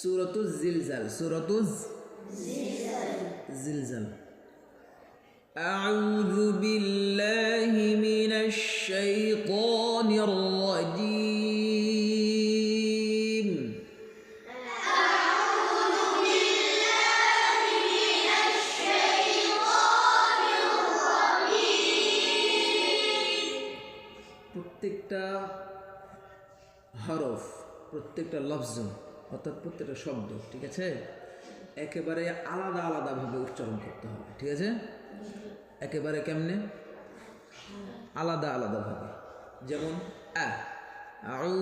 সুরতুজ জিলজাল সুরতুজ জিলজাল أعوذ بالله من الشيطان الرجيم প্রত্যেকটা হরফ প্রত্যেকটা লফজ অর্থাৎ প্রত্যেকটা শব্দ, ঠিক আছে? একেবারে আলাদা আলাদাভাবে উচ্চারণ করতে হবে, ঠিক আছে? একেবারে কেমনে? আলাদা আলাদাভাবে। যেমন আউ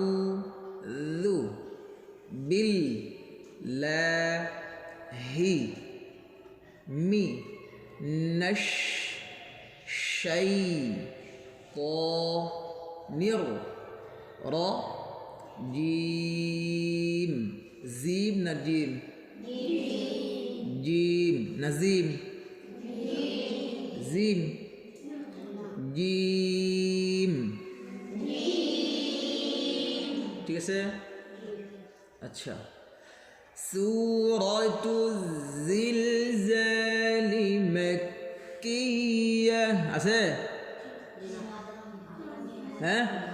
লু বিল হি মি নশ ক নির র জিম জিম না জিম জিম নাজিম জিম জিম ঠিক আছে? আচ্ছা। সুরতু জিলজালি মাক্কিয়া। আছে? হ্যাঁ?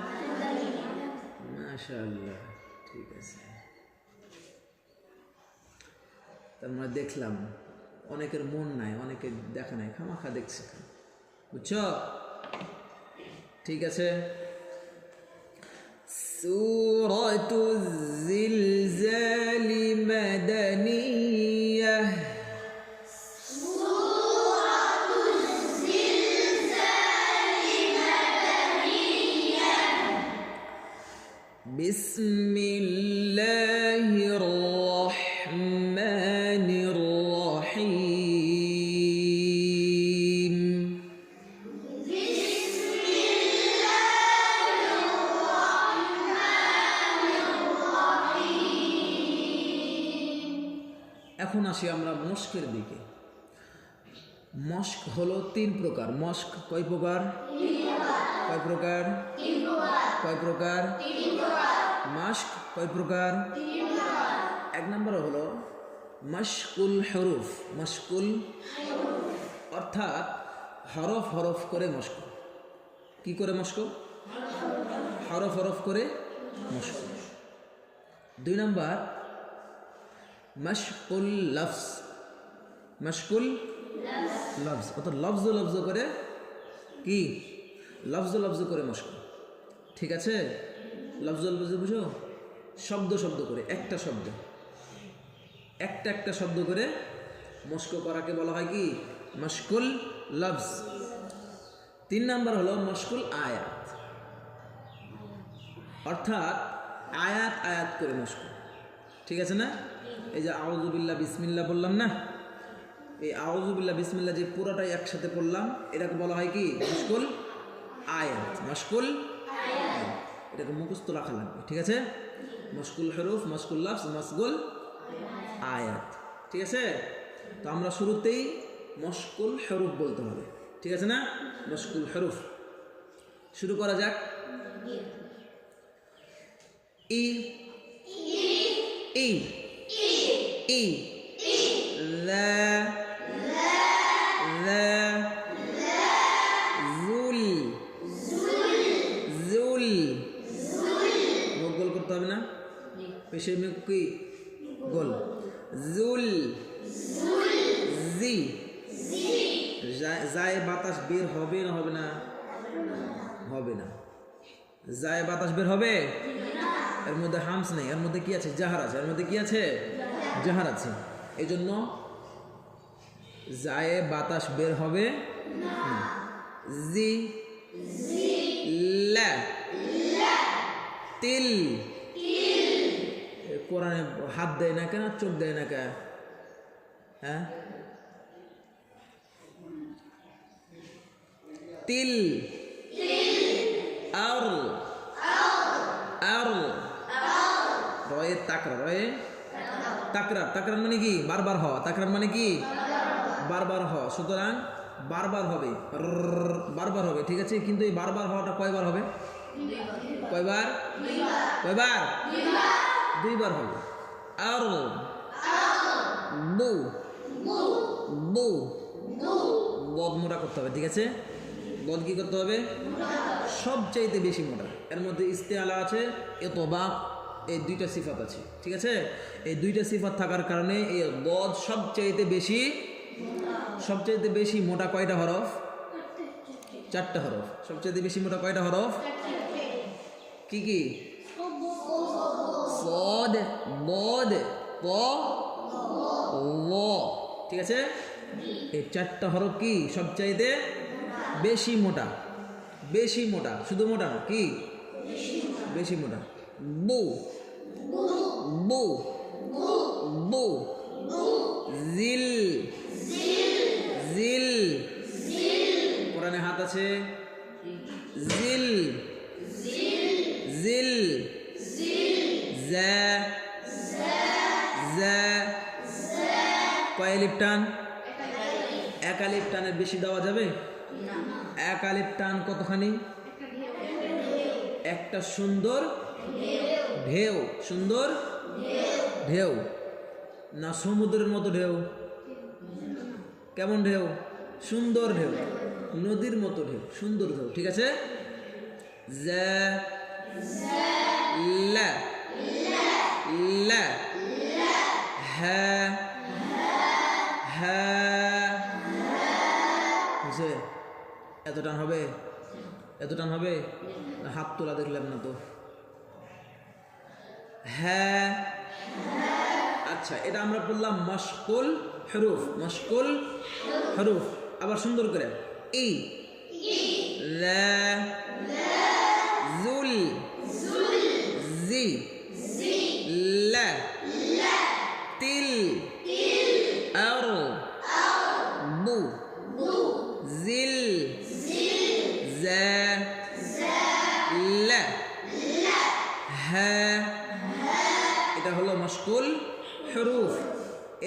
মাশাআল্লাহ, ঠিক আছে। তার মানে দেখলাম, অনেকের মন নাই, অনেকের দেখা নাই, খামাখা দেখছে বুঝছ? ঠিক আছে। সুরতু জিলজালি মাদানিয়াহ আসি আমরা মস্কের দিকে। মস্ক হলো তিন প্রকার। মস্ক কয় প্রকার? কয় প্রকার? কয় প্রকার? মাস্ক কয় প্রকার? এক নম্বর হলো মশকুল হরুফ। মশকুল অর্থাৎ হরফ হরফ করে মস্ক। কি করে মস্ক? হরফ হরফ করে মস্ক। দুই নম্বর মশকুল লফস মশকুল লফজ। অর্থাৎ লফজ লফজ করে কি? লফজ লফজ করে মস্ক ঠিক আছে? লফজ লফজ বুঝো? শব্দ শব্দ করে, একটা শব্দ। একটা একটা শব্দ করে মস্ক করাকে বলা হয় কি? মশকুল লফজ। তিন নাম্বার হলো মশকুল আয়াত। অর্থাৎ আয়াত আয়াত করে মস্ক। ঠিক আছে না? এই যে আউজুবিল্লাহ বিসমিল্লা বললাম না? এই আউজুবিল্লাহ বিসমিল্লা যে পুরোটাই একসাথে পড়লাম, এটাকে বলা হয় কি? মশকুল আয়াত। মশকুল এটাকে মুখস্থ রাখা লাগবে, ঠিক আছে? মশকুল হরুফ, মশকুল লাফস মশগুল আয়াত। ঠিক আছে? তো আমরা শুরুতেই মশকুল হরুফ বলতে হবে, ঠিক আছে না? মশকুল হরুফ। শুরু করা যাক। ই। ই। ই লা লা জুল জুল মুখ গোল করতে হবে না? পেশের মুখ কি? গোল। জুল জি যায় বাতাস বের হবে না হবে না? হবে না। যায় বাতাস বের হবে? এর মধ্যে হামস নেই। এর মধ্যে কি আছে? জাহার আছে। এর মধ্যে কি আছে? জাহার আছে। এই জন্য যায় বাতাস বের হবে জি। তিল। কোরআনে হাত দেয় না কেন, চোখ দেয় না কেন? হ্যাঁ? তিল। আর আর রয়ে তাকরা, রয়ে তাকরার তাকরার মানে কি? বারবার হওয়া। তাকরার মানে কি? বারবার হওয়া। সুতরাং বারবার হবে। বারবার হবে, ঠিক আছে? কিন্তু এই বারবার হওয়াটা কয়বার হবে? কয়বার? কয়বার? দুইবার হবে। আর। বু বু বদ মোটা করতে হবে, ঠিক আছে? বদ কি করতে হবে? সবচাইতে বেশি মোটা। এর মধ্যে ইস্তেআলা আছে এত বাপ এই দুইটা সিফাত আছে, ঠিক আছে? এই দুইটা সিফাত থাকার কারণে এই বদ সবচাইতে বেশি সবচাইতে বেশি মোটা কয়টা হরফ? চারটা হরফ। সবচাইতে বেশি মোটা কয়টা হরফ? কি কি? সদ বদ প ঠিক আছে? এই চারটা হরফ কি সবচাইতে বেশি মোটা? বেশি মোটা, শুধু মোটা কি? বেশি মোটা। বু বু বু জিল জিল কোরআনে হাত আছে? জিল জিল জ্যা জ্যা কয় আলিফ টান? এক আলিফ। টানের বেশি দেওয়া যাবে? এক আলিফ টান কতখানি? একটা সুন্দর ঢেউ। সুন্দর? ঢেউ। না সমুদ্রের মতো ঢেউ। কেমন ঢেউ? সুন্দর ঢেউ। নদীর মতো ঢেউ। সুন্দর ঢেউ। ঠিক আছে? এত টান হবে? এত টান হবে? হাত তোলা দেখলাম না তো। হ্যাঁ। আচ্ছা এটা আমরা বললাম মশকুল হরুফ মশকুল হরুফ। আবার সুন্দর করে। ই। লা জুল জি লা তিল আর বু জিল জা লা হ্যাঁ এটা হলো মশকুল হরুফ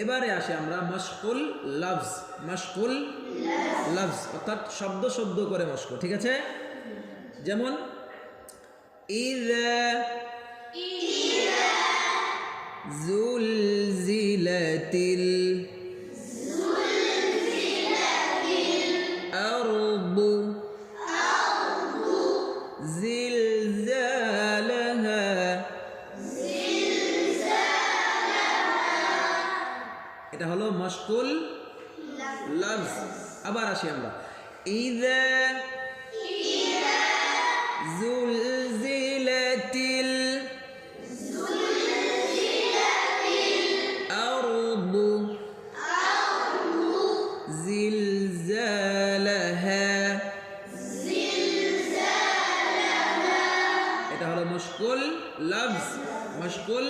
এবারে আসি আমরা মশকুল লাভস মশকুল লাভস অর্থাৎ শব্দ শব্দ করে মশকু ঠিক আছে? যেমন ঈদ জুলজিলাতিল مشكل لفظ أبار أشياء الله إذا زلزلت الأرض زلزالها. زلزالها إذا هذا مشكل لفظ مشكل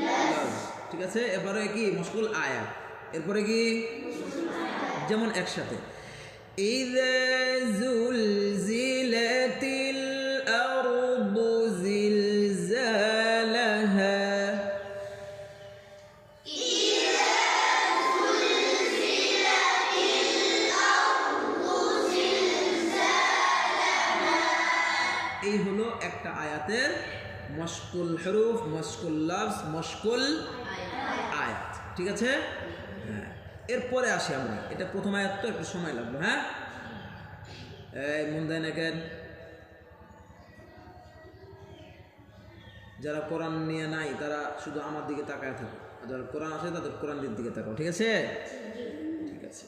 لفظ ঠিক আছে? এবারে কি? মুশকুল এরপরে কি যেমন একসাথে إذا زلزلت الأرض زلزالها এই হলো একটা আয়াতের মশকুল হরুফ মশকুল লফজ মশকুল আয়াত ঠিক আছে হ্যাঁ এরপরে আসি আমরা। এটা প্রথম আয়াত তো, একটু সময় লাগবে হ্যাঁ? এই মন দেয় না কেন যারা কোরআন নিয়ে নাই, তারা শুধু আমার দিকে তাকায় থাকে। আর যারা কোরআন আছে তাদের কোরআনের দিকে তাকাও, ঠিক আছে? ঠিক আছে।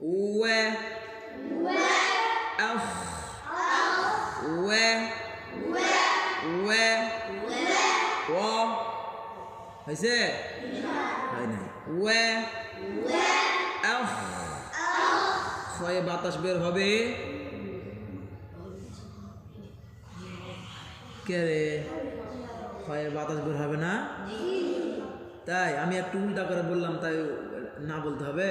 ওয়ে আফ ওয়ে ওয়ে ও হয়েছে হয় নাই ওয়ে ছয়ে বাতাস বের হবে। কে রে? হয় বাতাস বের হবে না? তাই আমি একটু উল্টা করে বললাম তাই না বলতে হবে।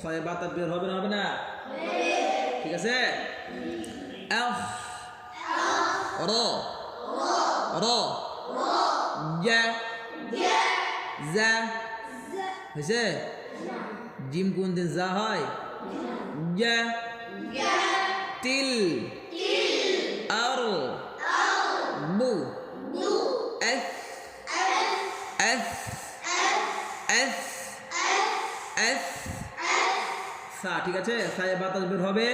হয় বাতাস বের হবে না হবে না? ঠিক আছে? এফ র র জা হয়েছে জিম কোন দিন যা হয় জা তিল আর বু এস এস এস এস সা ঠিক আছে? সায়ে বাতাস বের হবে।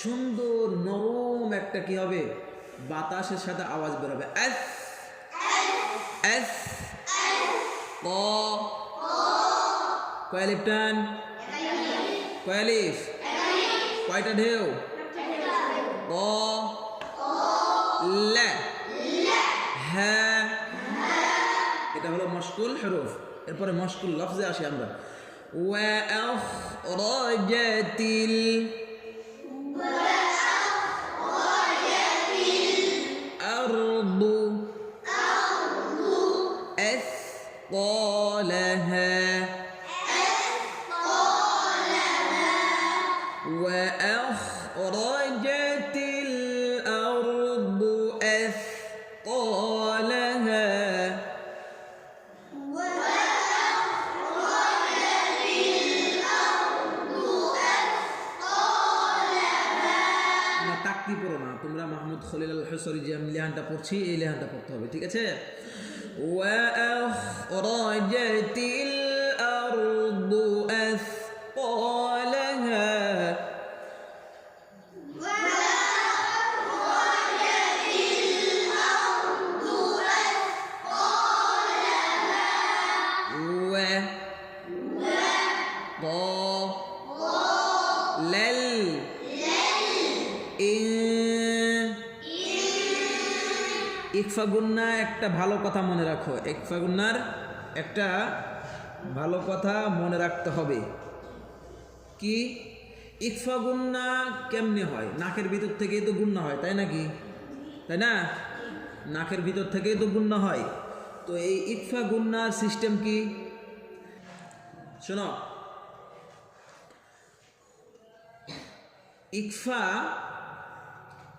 সুন্দর নরম একটা কি হবে? বাতাসের সাথে আওয়াজ বের হবে। এস এস طا কয়ালিপ টান কয়ালিফ কয়টা ঢেউ ক ল হ্যাঁ এটা হলো মশকুল হরফ এরপরে মশকুল লফজে আসি আমরা ওয়া আখরাজাতিল না তাকতি পড়ো না তোমরা মাহমুদ খলিল আল হসরি যে আমি লেহানটা পড়ছি এই লেহানটা পড়তে হবে ঠিক আছে وأخرجت الأرض ইকফা গুন্না একটা ভালো কথা মনে রাখো। ইকফা গুন্নার একটা ভালো কথা মনে রাখতে হবে। কি? ইকফা গুন্না কেমনে হয়? নাকের ভিতর থেকেই তো গুন্না হয়, তাই নাকি? তাই না? নাকের ভিতর থেকেই তো গুন্না হয়। তো এই ইকফা গুন্নার সিস্টেম কি? শোনো। ইকফা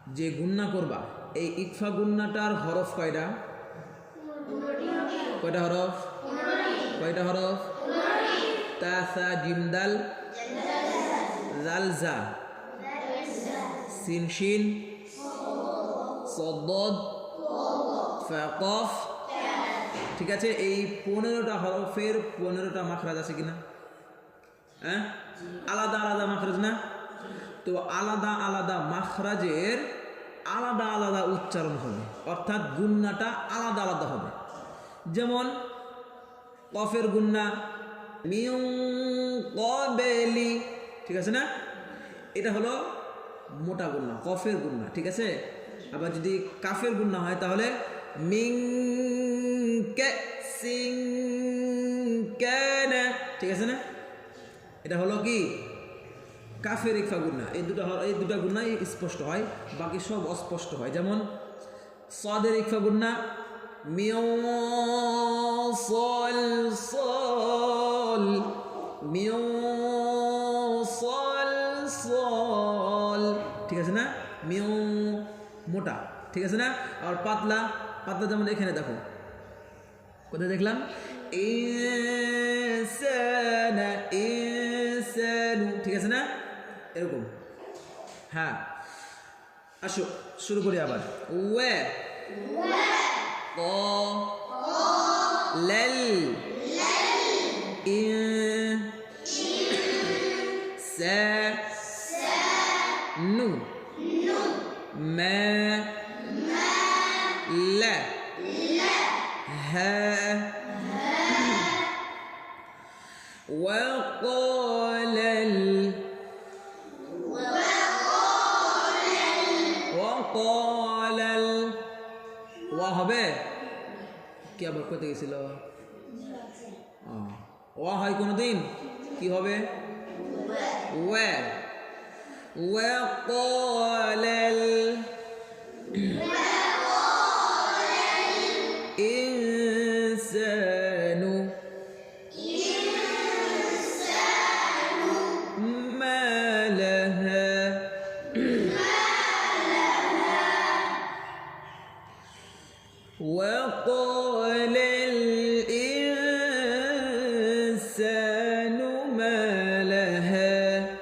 যে গুন্না করবা এই ইকফা গুন্নাটার হরফ কয়টা? কয়টা হরফ? কয়টা হরফ? তাসা জিমদাল জালজা সিনশিন সদ্দ ফাকফ ঠিক আছে, এই পনেরোটা হরফের পনেরোটা মাখরাজ আছে কিনা? হ্যাঁ? আলাদা আলাদা মাখরাজ না? তো আলাদা আলাদা মাখরাজের আলাদা আলাদা উচ্চারণ হবে। অর্থাৎ গুন্নাটা আলাদা আলাদা হবে। যেমন, কফের গুন্না কবেলি, ঠিক আছে না? এটা হলো মোটা গুন্না, কফের গুন্না, ঠিক আছে? আবার যদি কাফের গুন্না হয়, তাহলে মিং কে, সিং ঠিক আছে না? এটা হলো কি? কাফের ইকফা গুন্না এই দুটো এই দুটা গুন্নাই স্পষ্ট হয়, বাকি সব অস্পষ্ট হয়। যেমন, সদের ইকফা মিও সল সল সল সল। ঠিক আছে না? মিও মোটা, ঠিক আছে না? আর পাতলা পাতলা যেমন এখানে দেখো। কোথায় দেখলাম? না এরকম। হ্যাঁ আসো শুরু করি আবার। ওয়ে। ক লাল। ইন। সা। নু। মা। আবার কোথায় গেছিল? ও হয় কোনো দিন কি হবে? Way way কলেল। الإنسان ما لها.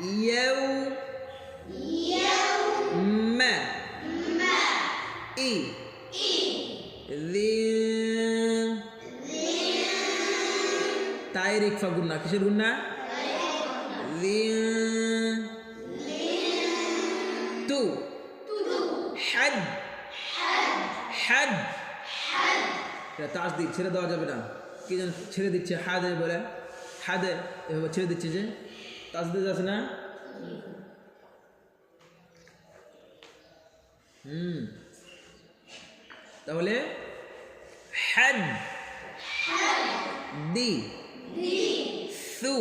يوم يوم ما إي إي ذي. ذي تعرف فقلنا كيف قلنا ছেড়ে দেওয়া যাবে না। কি যেন ছেড়ে দিচ্ছে হাদে বলে। হাদে এভাবে ছেড়ে দিচ্ছে যে তাজদিদ আছে না? হুম। তাহলে হ্যাড দি। ثو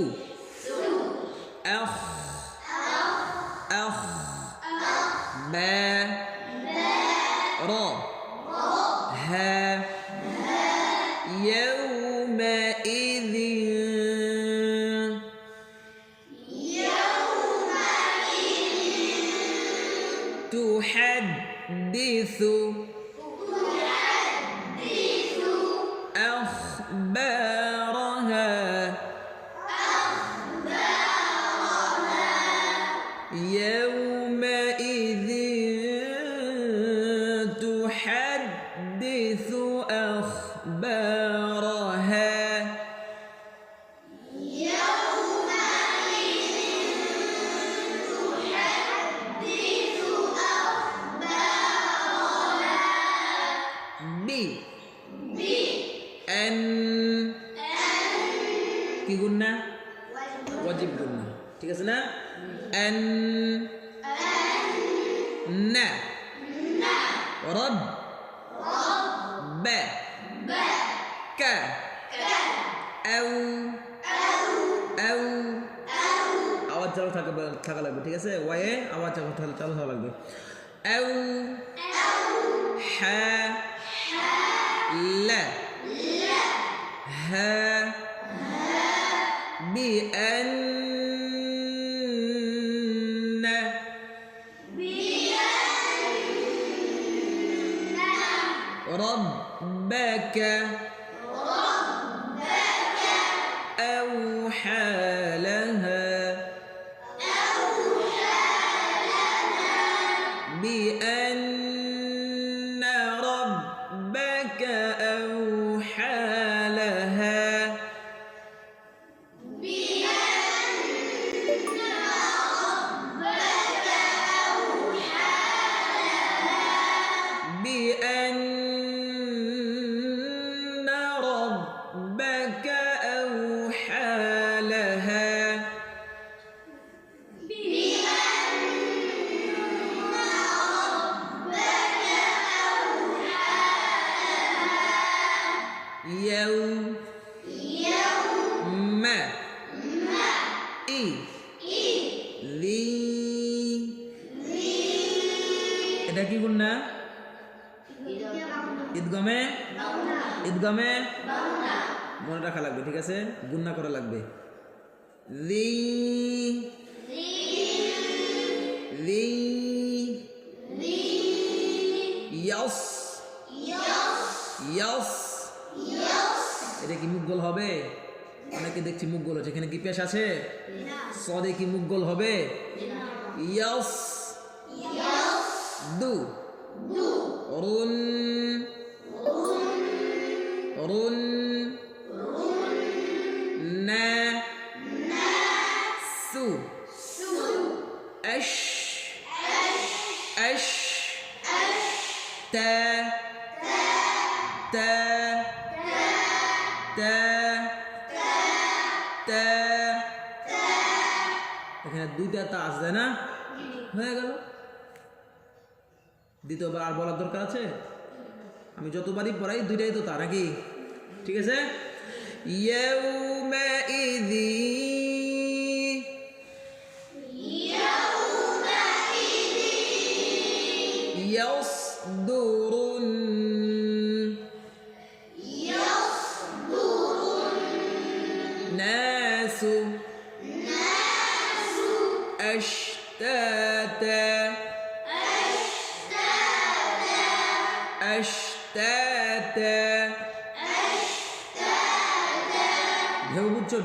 এন কি গুণনা ওয়াজিব গুণনা ঠিক আছে না? এন না রব বে ক আউ আউ আওয়াজ চালু থাকা থাকা লাগবে ঠিক আছে? ওয়ায়ে আওয়াজ চালু চালু থাকা লাগবে আউ হ্যাঁ ل ه بأن. بأن ربك. ربك أوحى لها أوحى لها. بأن. মুগল হবে? অনেকে দেখছি মুগল হচ্ছে। এখানে কি পেশ আছে? সদে কি মুগল হবে? ইয়াস। দু। অরুণ। রুন পড়ার দরকার আছে? আমি যতবারই পড়াই দুইটাই তো তার কি ঠিক আছে? ইয়ে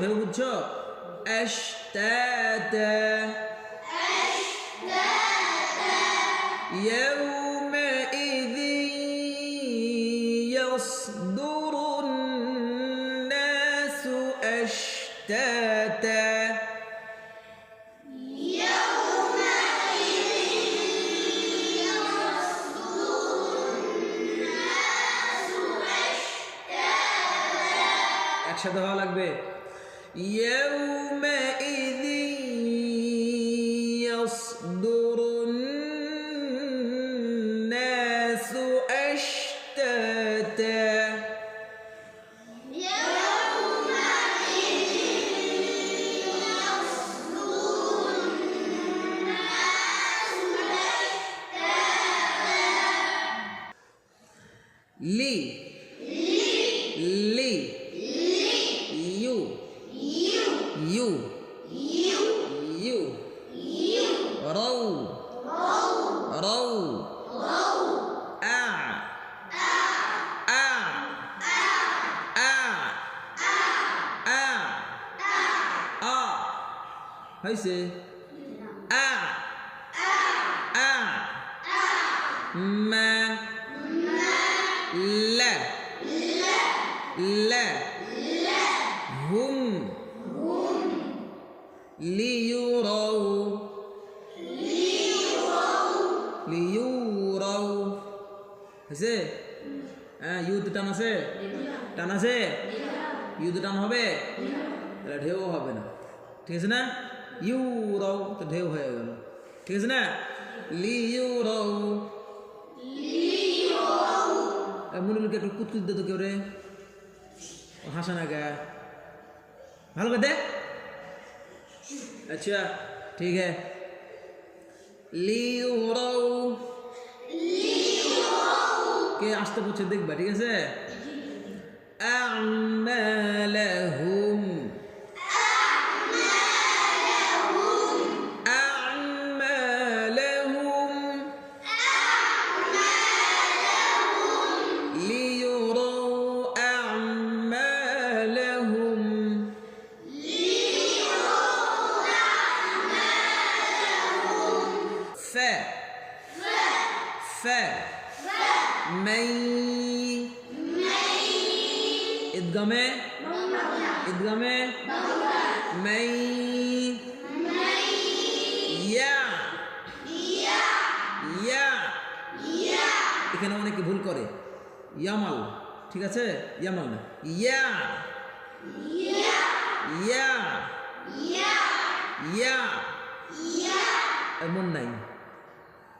ঢেউ বুঝছো ঢেউ বুঝছো أشتاتا يومئذ يصدر الناس أشتاتا একসাথে হওয়া লাগবে يومئذ টান আছে? ইউতে টান হবে? তাহলে ঢেউ হবে না। ঠিক আছে না? ইউ রও, তো ঢেউ হয়ে গেল। ঠিক আছে না? লি ইউ রও। মনিরুলকে একটু কুতকুত দে তো কেউ রে। হাসা না গা ভালো করে দে। আচ্ছা ঠিক হ্যাঁ লিউ রও। কে আসতে পড়ছে দেখবা, ঠিক আছে? أعماله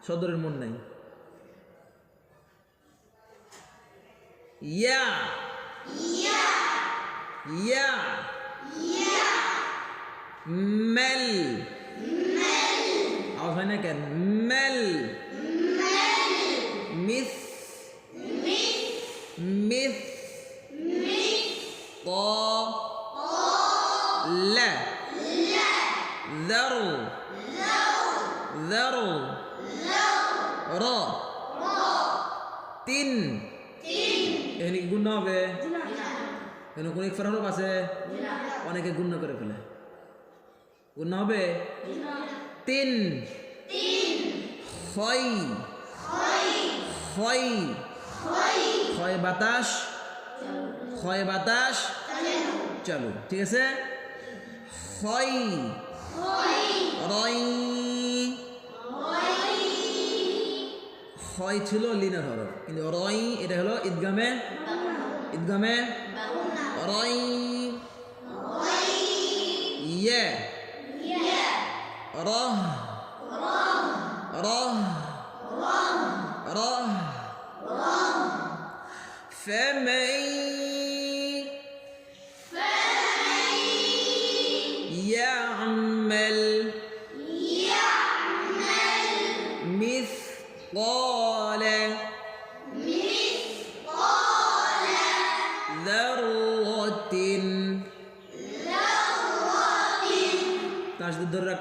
সদরের মন নাই ইয়া ইয়া মেল আওয়াজ হয় না কেন মেল মিস মিস ط لا ذروا ذروا হবে। এখানে কোন এক হরফ আছে? অনেকে গুণ করে ফেলে। গুণ হবে? তিন। হয় হয় হয় বাতাস। হয় বাতাস। চালু। ঠিক আছে? হয় রই হয় ছিল লিনার হরফ কিন্তু রই এটা হলো ঈদগামে ঈদগামে রই ইয়ে রহ রহ راه فمن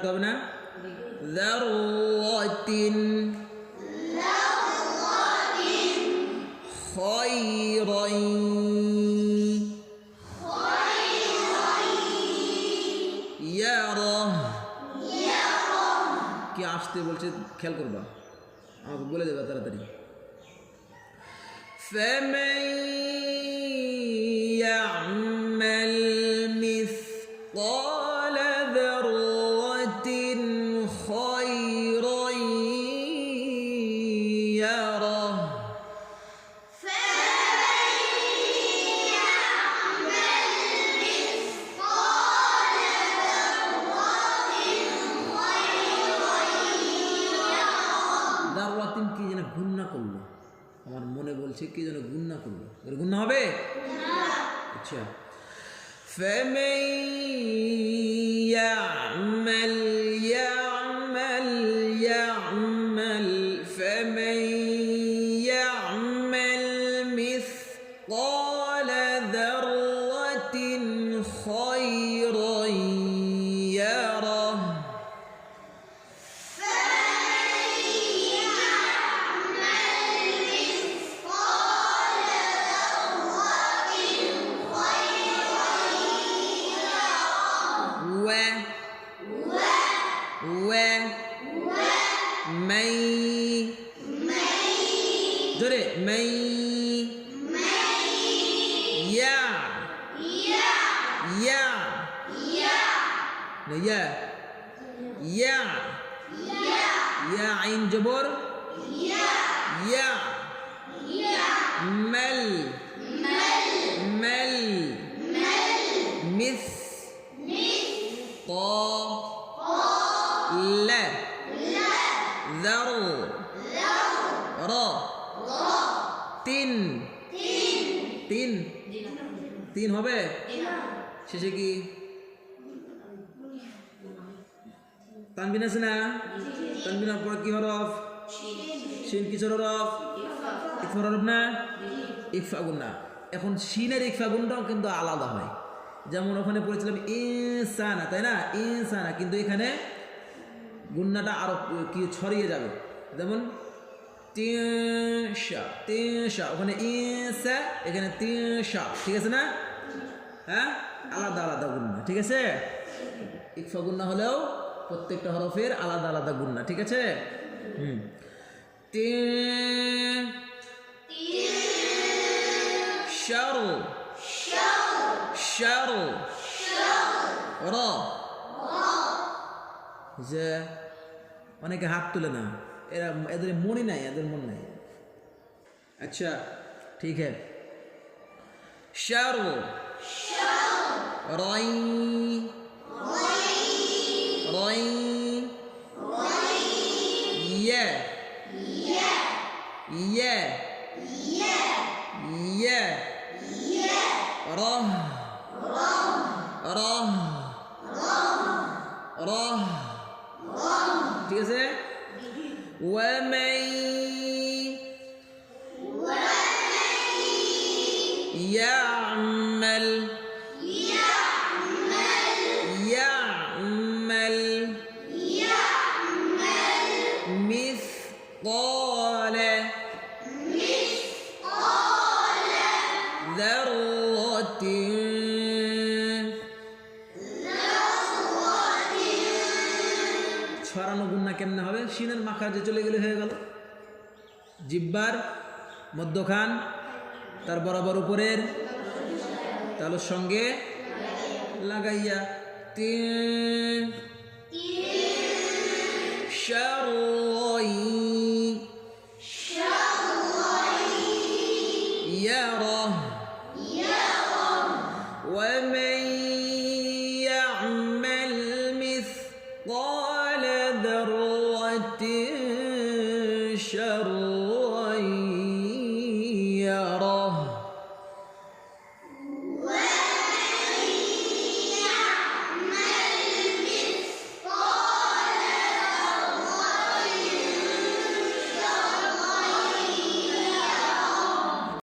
তার সাথে ধরে রাখতে হবে না ذرة خيرا يره কি আসতে বলছে খেয়াল করবা আমাকে বলে দেবে তাড়াতাড়ি فمن يعمل فمن তিন হবে? শেষে কি? তানবিন আছে না? তানবিনের পর কি হরফ? শিন কিসের হরফ? ইকফার হরফ না? ইকফা গুন্না এখন শিনের ইকফা গুণটাও কিন্তু আলাদা হয়। যেমন ওখানে পড়েছিলাম ইনসানা তাই না? ইনসানা। কিন্তু এখানে গুন্নাটা আরও কি ছড়িয়ে যাবে। যেমন তিনশা তিনশা। ওখানে ইনসা, এখানে তিনশা। ঠিক আছে না? হ্যাঁ? আলাদা আলাদা গুন্না ঠিক আছে? ইকফা গুন্না হলেও প্রত্যেকটা হরফের আলাদা আলাদা গুন্না ঠিক আছে? হুম। তিন শারু। শারু র অনেকে হাত তুলে না। এরা এদের মনই নাই এদের মন নাই আচ্ছা ঠিক है শারু রাই রাই ইয়া ইয়া ইয়া راه راه راه ঠিক আছে ومن ছড়ানো গুন্না কেমনে হবে? সিনের মাখা যে চলে গেলে হয়ে গেল। জিব্বার মধ্যখান, তার বরাবর উপরের তালুর সঙ্গে লাগাইয়া তিন।